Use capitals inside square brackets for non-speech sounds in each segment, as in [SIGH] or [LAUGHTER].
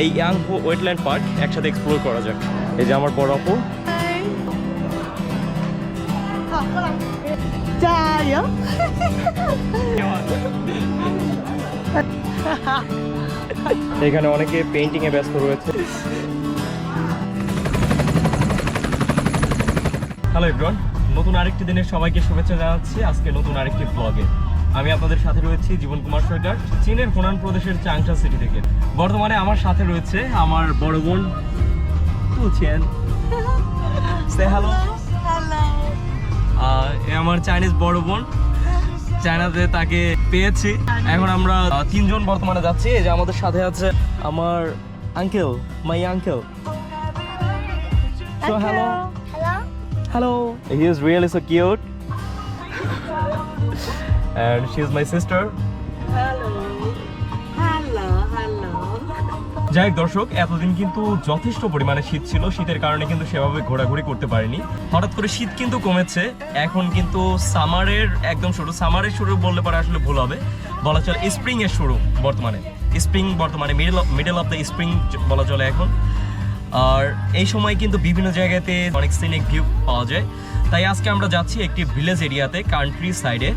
এই ইয়াং হো wetland park একসাথে এক্সপ্লোর করা যাক। এই যে আমার বড় আপু। এখানে অনেকে পেন্টিং এ ব্যস্ত রয়েছে। হ্যালো এভরিওয়ান নতুন আরেকটি দিনের সবাইকে শুভেচ্ছা জানাচ্ছি আজকে নতুন আরেকটি ব্লগে আমি আপনাদের সাথে রয়েছি জীবন কুমার সরকার চীনের হোনান প্রদেশের চাংশা সিটি থেকে। বর্তমানে আমার সাথে রয়েছে আমার বড় বোন সে হ্যালো এ আমার চাইনিজ বড় বোন। চায়নাতে তাকে পেয়েছি। এখন আমরা তিনজন বর্তমানে যাচ্ছি। যে আমাদের সাথে আছে আমার uncle my uncle So hello hello Hello. He is really so cute. And she is my sister. Hello. Hello. Hello. যাই হোক দর্শক এতদিন কিন্তু যথেষ্ট পরিমাণে শীত ছিল শীতের কারণে কিন্তু সেভাবে ঘোরাঘুরি করতে পারিনি হঠাৎ করে শীত কিন্তু কমেছে এখন কিন্তু সামারের একদম শুরু সামারের শুরু বললে পারে আসলে ভুল হবে বলা চলে স্প্রিং এর শুরু বর্তমানে স্প্রিং বর্তমানে middle of middle of the spring বলা চলে এখন আর এই সময় কিন্তু বিভিন্ন জায়গাতে অনেক সিনিক ভিউ পাওয়া যায় তাই আজকে আমরা যাচ্ছি একটি ভিলেজ এরিয়াতে কান্ট্রি সাইডে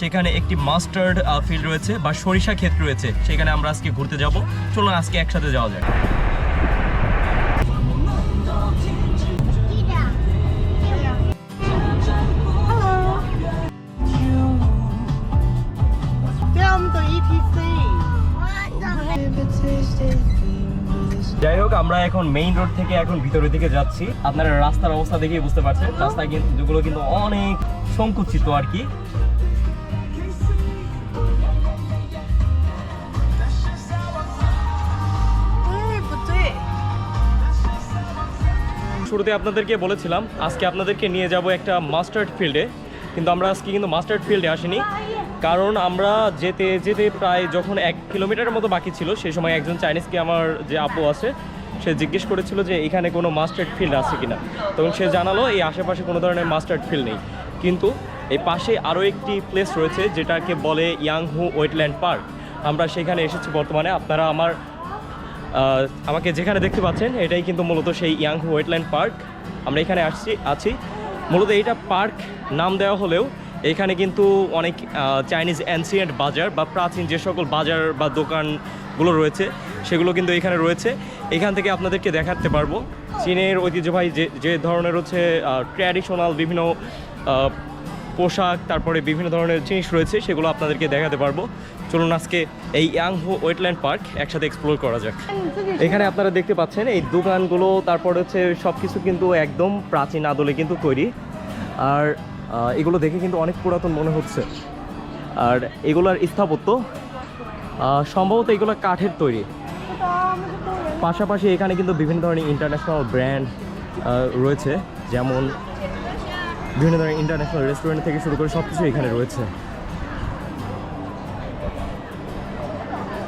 সেখানে একটি মাস্টার্ড ফিল্ড রয়েছে বা সরিষা ক্ষেত রয়েছে। সেখানে আমরা আজকে ঘুরতে যাব। চলুন আজকে একসাথে যাওয়া যায় যাই হোক, আমরা এখন মেইন রোড থেকে এখন ভিতরের দিকে যাচ্ছি। আপনারা রাস্তার অবস্থা দেখেই বুঝতে পারছেন। রাস্তা কিন্তু যেগুলো কিন্তু অনেক সংকুচিত আর কি। শুরুতে আপনাদেরকে বলেছিলাম, আজকে আপনাদেরকে নিয়ে যাব একটা মাস্টার্ড ফিল্ডে কিন্তু আমরা আজকে কিন্তু মাস্টার্ড ফিল্ডে আসিনি। কারণ আমরা যেতে যেতে প্রায় যখন এক কিলোমিটারের মতো বাকি ছিল সেই সময় একজন চাইনিজকে আমার যে আপু আছে, সে জিজ্ঞেস করেছিল যে এখানে কোনো মাস্টার্ড ফিল্ড আছে কিনা। তখন সে জানালো, এই আশেপাশে কোনো ধরনের মাস্টার্ড ফিল্ড নেই। কিন্তু এই পাশে আরও একটি প্লেস রয়েছে, যেটাকে বলে ইয়াংহু ওয়েটল্যান্ড পার্ক। আমরা সেখানে এসেছি বর্তমানে। আপনারা আমার আমাকে যেখানে দেখতে পাচ্ছেন, এটাই কিন্তু মূলত সেই ইয়াংহু ওয়েটল্যান্ড পার্ক। আমরা এখানে আসছি, আছি। মূলত এইটা পার্ক নাম দেওয়া হলেও এখানে কিন্তু অনেক চাইনিজ অ্যানসিয়েন্ট বাজার বা প্রাচীন যে সকল বাজার বা দোকানগুলো রয়েছে, সেগুলো কিন্তু এখানে রয়েছে। এখান থেকে আপনাদেরকে দেখাতে পারব। চীনের ঐতিহ্যবাহী যে যে ধরনের হচ্ছে ট্র্যাডিশনাল বিভিন্ন পোশাক, তারপরে বিভিন্ন ধরনের জিনিস রয়েছে, সেগুলো আপনাদেরকে দেখাতে পারব। চলুন আজকে এই ইয়াংহো ওয়েটল্যান্ড পার্ক একসাথে এক্সপ্লোর করা যাক। এখানে আপনারা দেখতে পাচ্ছেন এই দোকানগুলো, তারপর হচ্ছে সব কিছু কিন্তু একদম প্রাচীন আদলে কিন্তু তৈরি। আর এগুলো দেখে কিন্তু অনেক পুরাতন মনে হচ্ছে। আর এগুলোর স্থাপত্য সম্ভবত এগুলো কাঠের তৈরি। পাশাপাশি এখানে কিন্তু বিভিন্ন ধরনের ইন্টারন্যাশনাল ব্র্যান্ড রয়েছে। যেমন বিভিন্ন ধরনের ইন্টারন্যাশনাল রেস্টুরেন্ট থেকে শুরু করে সব কিছু এখানে রয়েছে।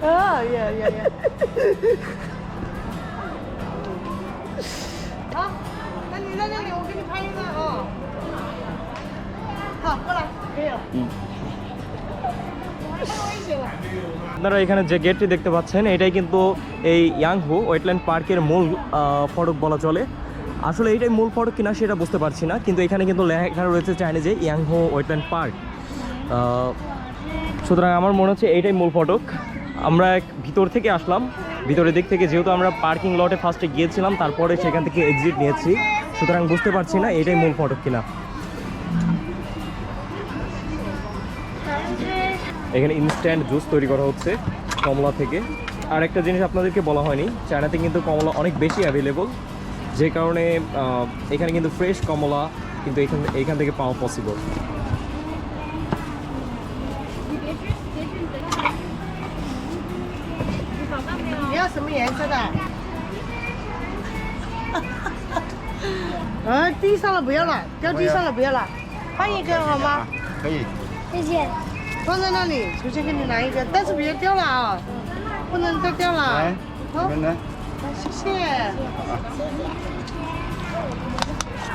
Oh, yeah, yeah, yeah. 어? আপনারা এখানে যে গেটটি দেখতে পাচ্ছেন এটাই কিন্তু এই ইয়াংহু ওয়েটল্যান্ড পার্কের মূল ফটক বলা চলে। আসলে এটাই মূল ফটক কিনা সেটা বুঝতে পারছি না কিন্তু এখানে কিন্তু লেখা রয়েছে চাইনিজে ইয়াংহু ওয়েটল্যান্ড পার্ক। সুতরাং আমার মনে হচ্ছে এইটাই মূল ফটক আমরা এক ভিতর থেকে আসলাম। ভিতরের দিক থেকে যেহেতু আমরা পার্কিং লটে ফার্স্টে গিয়েছিলাম, তারপরে সেখান থেকে এক্সিট নিয়েছি। সুতরাং বুঝতে পারছি না এটাই মূল ফটক কিনা। এখানে ইনস্ট্যান্ট জুস তৈরি করা হচ্ছে কমলা থেকে। আর একটা জিনিস আপনাদেরকে বলা হয়নি, চায়নাতে কিন্তু কমলা অনেক বেশি অ্যাভেলেবল যে কারণে এখানে কিন্তু ফ্রেশ কমলা কিন্তু এখান এখান থেকে পাওয়া possible 什什么颜色的？嗯，[LAUGHS] 地上了不要了，掉地上了不要了，换一个好吗？可以。谢谢。放在那里，出去给你拿一个，但是别掉了啊，不能再掉了来。，来。来谢谢。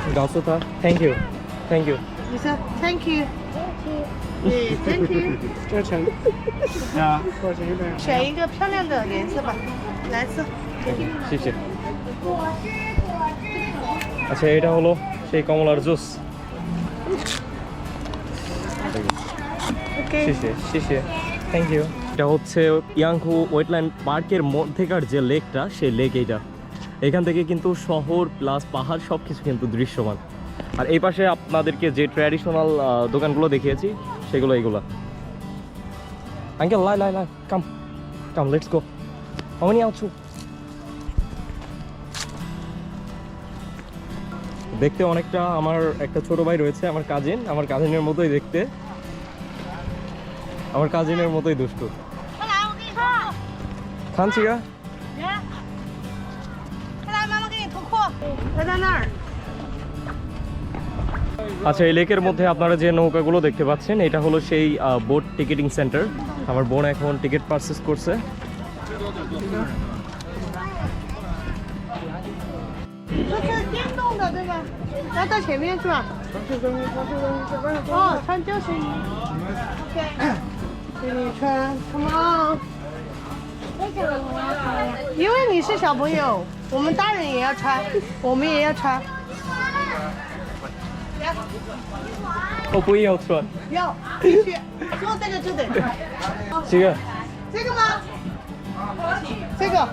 你告诉他 Thank you，Thank you。你说 Thank you，对，Thank you。这成。啊。选一个漂亮的颜色吧，蓝色。谢谢আচ্ছা এটা হলো সেই কমলার জুস OK， শেষে শেষে থ্যাংক ইউ এটা হচ্ছে ইয়াংহু ওয়েটল্যান্ড পার্কের মধ্যেকার যে লেকটা সেই লেক এইটা এখান থেকে কিন্তু শহর প্লাস পাহাড় সব কিছু কিন্তু দৃশ্যমান আর এই পাশে আপনাদেরকে যে ট্র্যাডিশনাল দোকানগুলো দেখিয়েছি সেগুলো এইগুলো uncle lie lie lie come come let's go আমি আছো দেখতে অনেকটা আমার একটা ছোট ভাই রয়েছে আমার কাজিন আমার কাজিনের মতোই দেখতে আমার কাজিনের মতোই দুষ্টু 快来，我给你说。 খানছি গা 快来，妈妈给你脱裤，来在那儿。 আচ্ছা এই লেকের মধ্যে আপনারা যে নৌকাগুলো দেখতে পাচ্ছেন এটা হলো সেই বোট টিকিটিং সেন্টার আমার বোন এখন টিকিট পারচেস করছে 这是电动的对吧？来到前面去吧。哦，穿救生衣。OK，给你穿，Come on。为什么我要穿呀？因为你是小朋友，我们大人也要穿，我们也要穿。 [LAUGHS] 我不要穿。要，必须，坐这个就得。这个。这个吗？这个。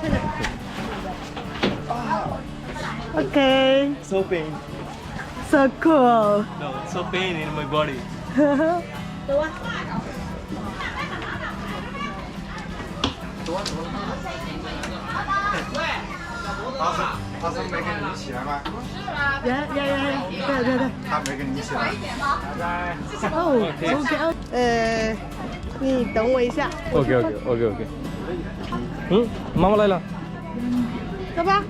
这个。OK So pain. So cool. No, so pain in my body. Go on. 他是他是没跟你一起来吗？不是啊。呀呀呀！对对对。他没跟你一起来。拜拜。哦，OK OK。呃，你等我一下。OK OK OK OK。嗯，妈妈来了。走吧。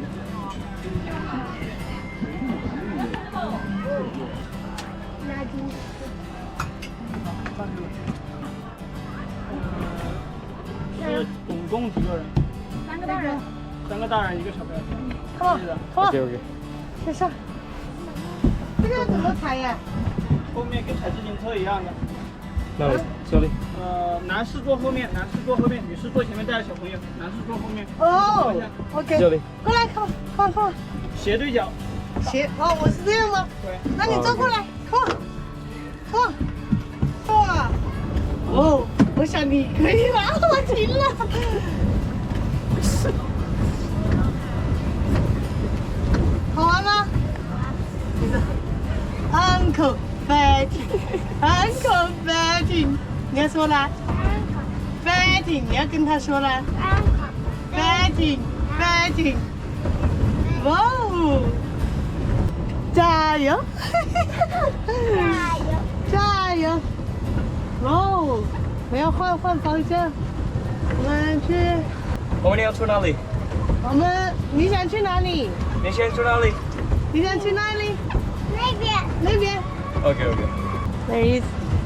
是总共几个人？三个大人。三个大人，一个小朋友。看吧，好，开始。这个要怎么踩呀？后面跟踩自行车一样的。哪里？小李。呃，男士坐后面，男士坐后面，女士坐前面带着小朋友，男士坐后面。哦，OK。小李。过来，看吧，看吧，斜对角。斜，哦，我是这样吗？对。那你坐过来，看吧，看，哦，我想你可以了，[LAUGHS] 我停了。好玩吗？你的 Uncle Betty，Uncle Betty，你要说啦，Betty，你要跟他说啦，Betty，Betty，哇哦，加油！加油！加油！哇哦，我要换换方向。我们去，我们要去哪里我们你想去哪里？你先去哪里你想去哪里？那边。那边。 OK OK There is，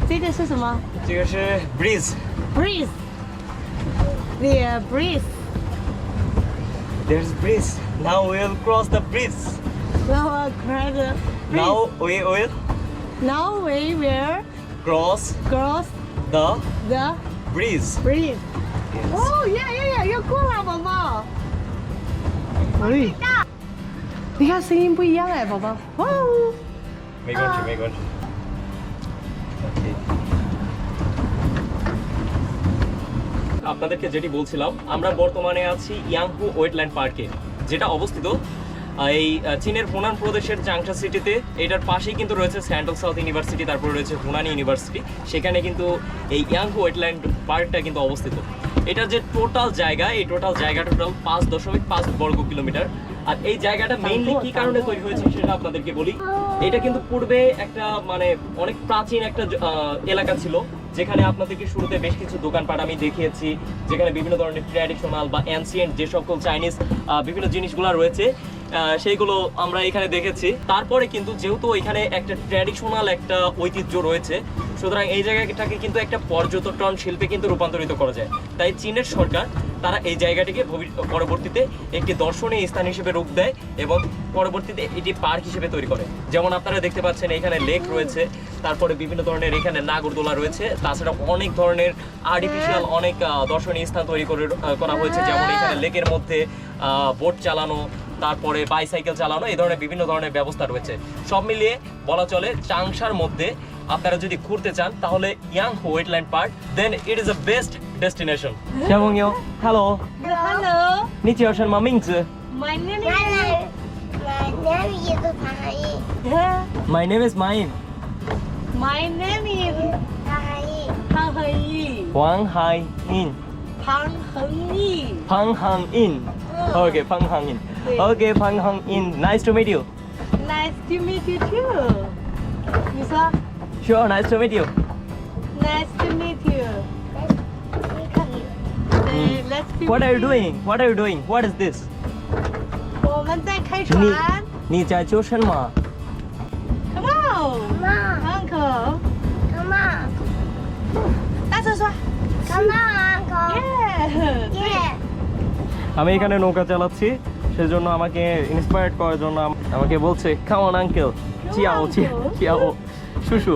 这个是什么这个是 breeze ？Breeze。The breeze。 there's breeze now we'll cross the breeze 然后 cross the breeze. now we will Now we will cross cross the the breeze breeze. 哦，呀呀呀，要过了，宝宝。哎， 你看声音不一样哎，宝宝。哇哦。没关系没关系 আপনাদেরকে যেটি বলছিলাম আমরা বর্তমানে আছি ইয়াংহু wetland পার্কে যেটা অবস্থিত আহ, এই আহ, চীনের হুনান প্রদেশের চাংশা সিটিতে এটার পাশেই কিন্তু রয়েছে সেন্ট্রাল সাউথ ইউনিভার্সিটি তারপরে রয়েছে হুনান ইউনিভার্সিটি সেখানে কিন্তু এই ইয়াংহু ওয়েটল্যান্ড পার্কটা কিন্তু অবস্থিত এটার যে টোটাল জায়গা এই টোটাল জায়গা টোটাল পাঁচ দশমিক পাঁচ বর্গ কিলোমিটার আর এই জায়গাটা মেইনলি কি কারণে তৈরি হয়েছে সেটা আপনাদেরকে বলি। এটা কিন্তু পূর্বে একটা মানে অনেক প্রাচীন একটা এলাকা ছিল, যেখানে আপনাদেরকে শুরুতে বেশ কিছু দোকানপাট আমি দেখিয়েছি, যেখানে বিভিন্ন ধরনের ট্র্যাডিশনাল বা অ্যান্সিয়েন্ট যে সকল চাইনিজ বিভিন্ন জিনিসগুলো রয়েছে। সেইগুলো আমরা এখানে দেখেছি। তারপরে কিন্তু যেহেতু এখানে একটা ট্র্যাডিশনাল একটা ঐতিহ্য রয়েছে, সুতরাং এই জায়গাটাকে কিন্তু একটা পর্যটন শিল্পে কিন্তু রূপান্তরিত করা যায়। তাই চীনের সরকার তারা এই জায়গাটিকে পরবর্তীতে একটি দর্শনীয় স্থান হিসেবে রূপ দেয় এবং পরবর্তীতে এটি পার্ক হিসেবে তৈরি করে। যেমন আপনারা দেখতে পাচ্ছেন এখানে লেক রয়েছে, তারপরে বিভিন্ন ধরনের এখানে নাগরদোলা রয়েছে, তাছাড়া অনেক ধরনের আর্টিফিশিয়াল অনেক দর্শনীয় স্থান তৈরি করে করা হয়েছে। যেমন এখানে লেকের মধ্যে বোট চালানো তারপরে বাইসাইকেল চালানো এই ধরনের বিভিন্ন ধরনের ব্যবস্থা রয়েছে। সব মিলিয়ে বলা চলে চাংশার মধ্যে আপনারা যদি ঘুরতে চান তাহলে Yang wetland park then it is a best destination শ্যাবংয় hello hello নিচে আসেন মা মিংজ My name is My name is Maim. My name is Pang in Yi. Wang Hai In. Pang Heng Okay, Pang Hang In. Okay, Pang Hang In. Nice to meet you. nice to meet you too 你说 Sure, nice to meet you. nice to meet you 你可以。对 let's be What are you friends. doing? What are you doing? What is this? 我们在开船你你在做什么？ Come on Come on, uncle come on, 大声说 come on, uncle. yeah Yeah. আমি এখানে নৌকা চালাচ্ছি সেজন্য আমাকে inspired করার জন্য আমাকে বলছে খাওয়ান আঙ্কেল চিয়াও. চিয়াও শুশু।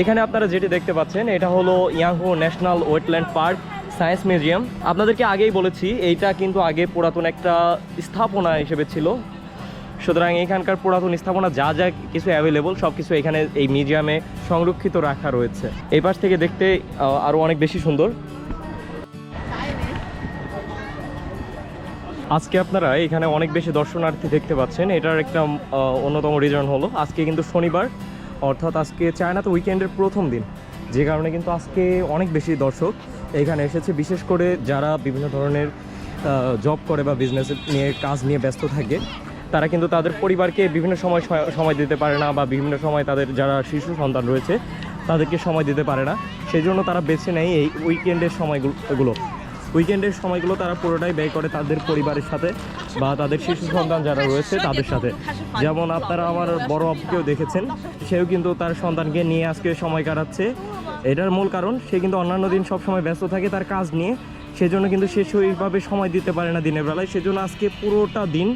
এখানে আপনারা যেটি দেখতে পাচ্ছেন এটা হলো Yangho national wetland park science museum. আপনাদেরকে আগেই বলেছি এইটা কিন্তু আগে পুরাতন একটা স্থাপনা হিসেবে ছিল। সুতরাং এখানকার পুরাতন স্থাপনা যা যা কিছু অ্যাভেলেবল সব কিছু এখানে এই মিউজিয়ামে সংরক্ষিত রাখা রয়েছে। এই পাশ থেকে দেখতে আরও অনেক বেশি সুন্দর। আজকে আপনারা এখানে অনেক বেশি দর্শনার্থী দেখতে পাচ্ছেন। এটার একটা অন্যতম রিজন হলো, আজকে কিন্তু শনিবার, অর্থাৎ আজকে চায়নাতে উইকেন্ডের প্রথম দিন। যে কারণে কিন্তু আজকে অনেক বেশি দর্শক এখানে এসেছে। বিশেষ করে যারা বিভিন্ন ধরনের জব করে বা বিজনেস নিয়ে, কাজ নিয়ে ব্যস্ত থাকে তারা কিন্তু তাদের পরিবারকে বিভিন্ন সময় সময় দিতে পারে না বা বিভিন্ন সময় তাদের যারা শিশু সন্তান রয়েছে, তাদেরকে সময় দিতে পারে না। সেই জন্য তারা বেছে নেয় এই উইকেন্ডের সময়গুলো উইকেন্ডের সময়গুলো তারা পুরোটাই ব্যয় করে তাদের পরিবারের সাথে বা তাদের শিশু সন্তান যারা রয়েছে তাদের সাথে। যেমন আপনারা আমার বড় আপুকেও দেখেছেন, সেও কিন্তু তার সন্তানকে নিয়ে আজকে সময় কাটাচ্ছে। এটার মূল কারণ, সে কিন্তু অন্যান্য দিন সব সময় ব্যস্ত থাকে তার কাজ নিয়ে। সেজন্য কিন্তু সে সেইভাবে সময় দিতে পারে না দিনের বেলায়। সেজন্য আজকে পুরোটা দিন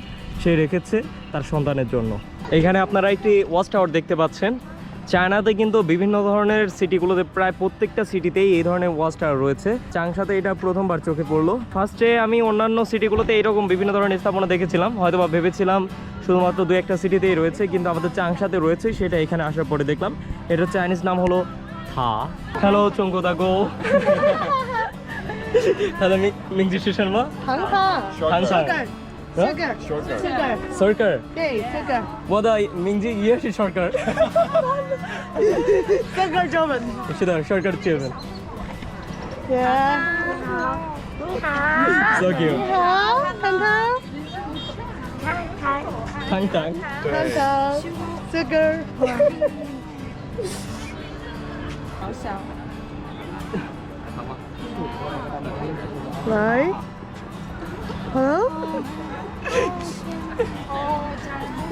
সে রেখেছে তার সন্তানের জন্য। এখানে আপনারা একটি ওয়াচ টাওয়ার দেখতে পাচ্ছেন। চায়নাতে কিন্তু বিভিন্ন ধরনের সিটিগুলোতে প্রায় প্রত্যেকটা সিটিতেই এই ধরনের ওয়াচ টাওয়ার রয়েছে। চাংসাতে এটা প্রথমবার চোখে পড়ল। ফার্স্টে আমি অন্যান্য সিটিগুলোতে এরকম বিভিন্ন ধরনের স্থাপনা দেখেছিলাম। হয়তো বা ভেবেছিলাম শুধুমাত্র দু একটা সিটিতেই রয়েছে কিন্তু আমাদের চাংসাতে রয়েছে সেটা এখানে আসার পরে দেখলাম। এটার চাইনিজ নাম হলো থা। হ্যালো চঙ্কো দাগো হ্যালো মিংজি 糖 Sugar，sugar，sugar。对，sugar。我的名字也是 sugar。糖糖中文。不是的，sugar children。Yeah。你好。你好。So cute。你好，糖糖。糖糖。糖糖。Sugar。好小。喂。Hello。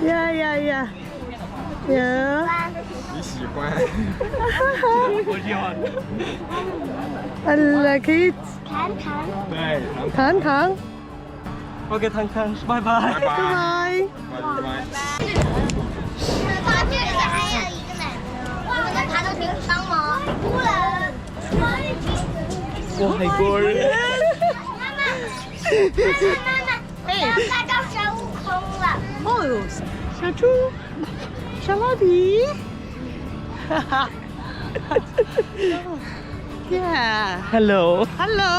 yeah yeah yeah yeah 你喜欢？我喜欢 I like it 糖糖，对，糖糖 OK 汤汤拜拜拜拜， bye 拜拜。这里还有一个呢，我们能爬到顶上吗？不能。我海国人妈妈，妈妈，我要看到孙悟空了。哦， Chachu, Shalabi. yeah. Hello. Hello.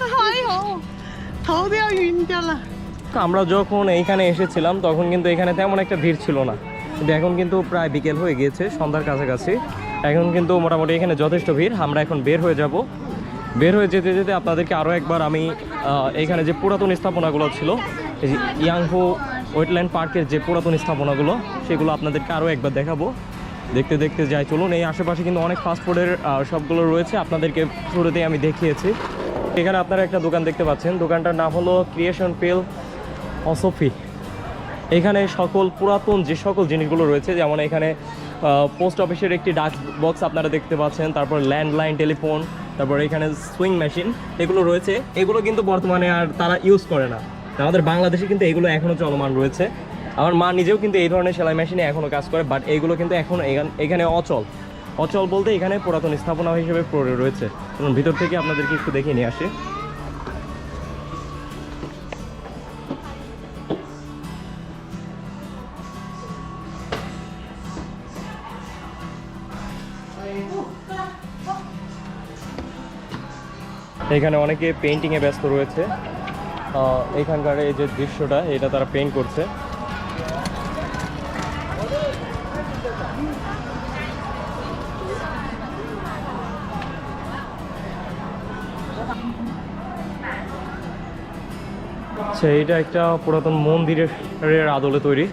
Hi. How are you in আমরা যখন এইখানে এসেছিলাম তখন কিন্তু এখানে তেমন একটা ভিড় ছিল না কিন্তু এখন কিন্তু প্রায় বিকেল হয়ে গিয়েছে সন্ধ্যার কাছাকাছি এখন কিন্তু মোটামুটি এখানে যথেষ্ট ভিড় আমরা এখন বের হয়ে যাব বের হয়ে যেতে যেতে আপনাদেরকে আরও একবার আমি এখানে যে পুরাতন স্থাপনাগুলো ছিল ইয়াংহু ওয়েটল্যান্ড পার্কের যে পুরাতন স্থাপনাগুলো, সেগুলো আপনাদেরকে আরও একবার দেখাবো। দেখতে দেখতে যাই, চলুন, এই আশেপাশে কিন্তু অনেক ফাস্টফুডের সবগুলো রয়েছে, আপনাদেরকে শুরুতেই আমি দেখিয়েছি। এখানে আপনারা একটা দোকান দেখতে পাচ্ছেন, দোকানটার নাম হলো ক্রিয়েশন পেল অসফি এখানে সকল পুরাতন যে সকল জিনিসগুলো রয়েছে, যেমন এখানে পোস্ট অফিসের একটি ডাক বক্স আপনারা দেখতে পাচ্ছেন, তারপর ল্যান্ডলাইন টেলিফোন তারপর এখানে সুইং মেশিন এগুলো রয়েছে। এগুলো কিন্তু বর্তমানে আর তারা ইউজ করে না। আমাদের বাংলাদেশে কিন্তু এগুলো এখনও চলমান রয়েছে। আমার মা নিজেও কিন্তু এই ধরনের সেলাই মেশিনে এখনও কাজ করে বাট এইগুলো কিন্তু এখন এখান- এখানে অচল। অচল বলতে এখানে পুরাতন স্থাপনা হিসেবে পড়ে রয়েছে। ভিতর থেকে আপনাদেরকে একটু দেখিয়ে নিয়ে আসি। এখানে অনেকে পেন্টিংয়ে ব্যস্ত রয়েছে। এখানকার এই যে দৃশ্যটা, এটা তারা পেন্ট করছে। আচ্ছা এটা একটা পুরাতন মন্দিরের আদলে তৈরি।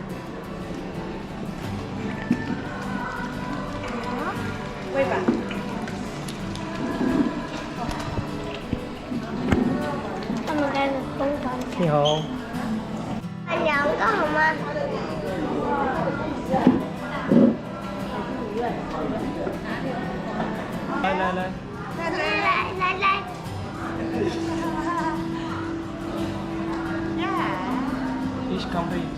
来来来来来来来， Fish complete.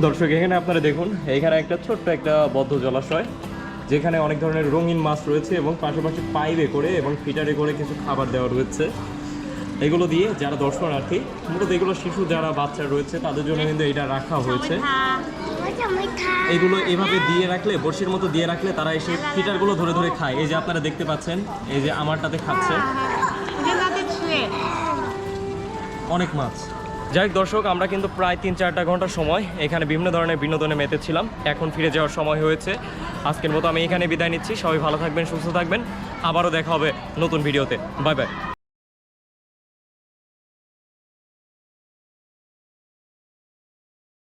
দর্শক এখানে আপনারা দেখুন এখানে একটা ছোট্ট একটা বদ্ধ জলাশয় যেখানে অনেক ধরনের রঙিন মাছ রয়েছে এবং পাশাপাশি পাইপে করে এবং ফিটারে করে কিছু খাবার দেওয়া রয়েছে এগুলো দিয়ে যারা দর্শনার্থী, মূলত এগুলো শিশু যারা বাচ্চা রয়েছে, তাদের জন্য কিন্তু এটা রাখা হয়েছে। এগুলো এভাবে দিয়ে রাখলে, বড়শির মতো দিয়ে রাখলে তারা এসে ফিটারগুলো ধরে ধরে খায়। এই যে আপনারা দেখতে পাচ্ছেন, এই যে আমারটাতে খাচ্ছে। অনেক মাছ। যাই দর্শক, আমরা কিন্তু প্রায় তিন চারটা ঘণ্টা সময় এখানে বিভিন্ন ধরনের বিনোদনে মেতেছিলাম এখন ফিরে যাওয়ার সময় হয়েছে। আজকের মতো আমি এখানে বিদায় নিচ্ছি। সবাই ভালো থাকবেন, সুস্থ থাকবেন। আবারও দেখা হবে নতুন ভিডিওতে। Bye bye.